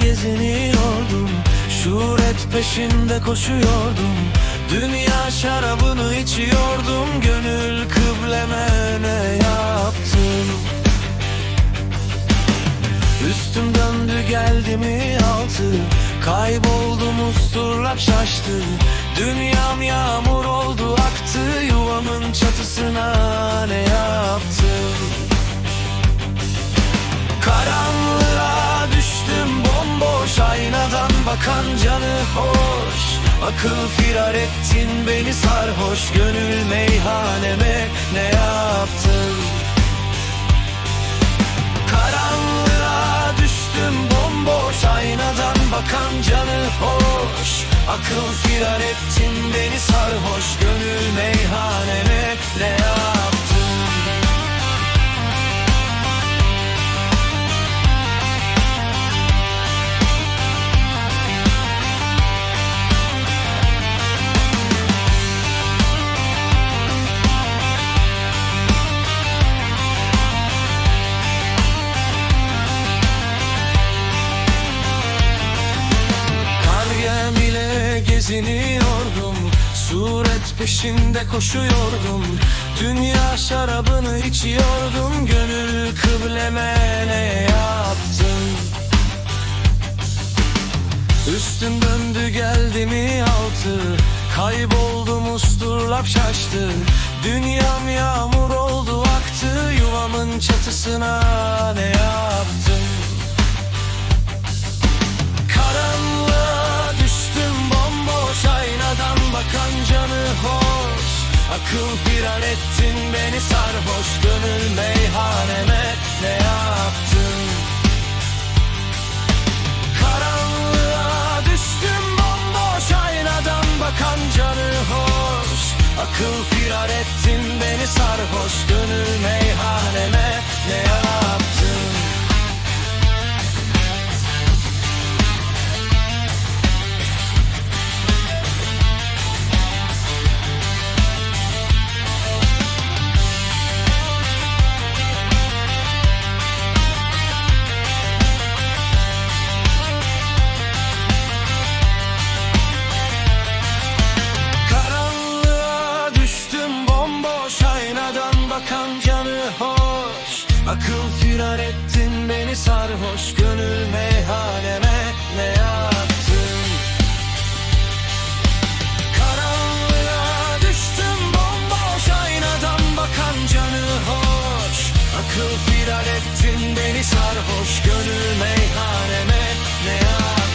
geziniyordum. Şuret peşinde koşuyordum. Dünya şarabını içiyordum. Gönül kıbleme ne yaptım. Üstüm döndü geldi mi altı. Kayboldum usturlap şaştı. Dünyam yağmur oldu aktı. Yuvamın çatısına bakan canı hoş. Akıl firar ettin beni sarhoş. Gönül meyhaneme ne yaptın? Karanlığa düştüm bomboş. Aynadan bakan canı hoş. Akıl firar ettin beni sarhoş. Gönül meyhaneme geziniyordum Suret peşinde koşuyordum. Dünya şarabını içiyordum Gönül kıbleme ne yaptın? Üstüm döndü geldi mi altı? Kayboldum usturlap şaştı. Dünyam yağmur oldu aktı. Yuvamın çatısına ne yaptın canı hoş. Akıl firar ettin beni sarhoş. Gönül meyhaneme ne yaptın? Karanlığa düştüm bomboş Aynadan bakan canı hoş. Akıl firar ettin beni sarhoş. Gönül meyhaneme ne yaptın firar ettin beni sarhoş Gönül meyhaneme ne yaptın? Karanlığa düştüm bomboş Aynadan bakan canı hoş. Akıl firar ettin beni sarhoş Gönül meyhaneme ne yaptın